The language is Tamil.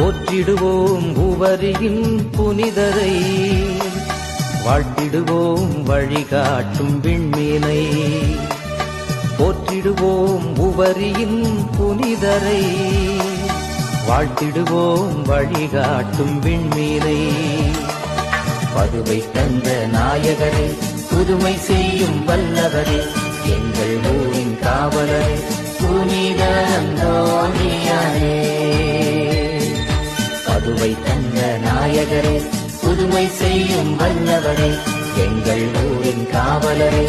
போற்றிடுவோம் உவரியின் புனிதரை. வாழ்த்திடுவோம் வழிகாட்டும் விண்மீனை. போற்றிடுவோம் உவரியின் புனிதரை. வாழ்த்திடுவோம் வழிகாட்டும் விண்மீனை. பதுவை தந்த நாயகரே புதுமை செய்யும் வல்லவரே எங்கள் ஊரின் காவலரே புனித அந்தோணியாரே மதுவை தந்த நாயகரே புதுமை செய்யும் வல்லவரே எங்கள் ஊரின் காவலரே.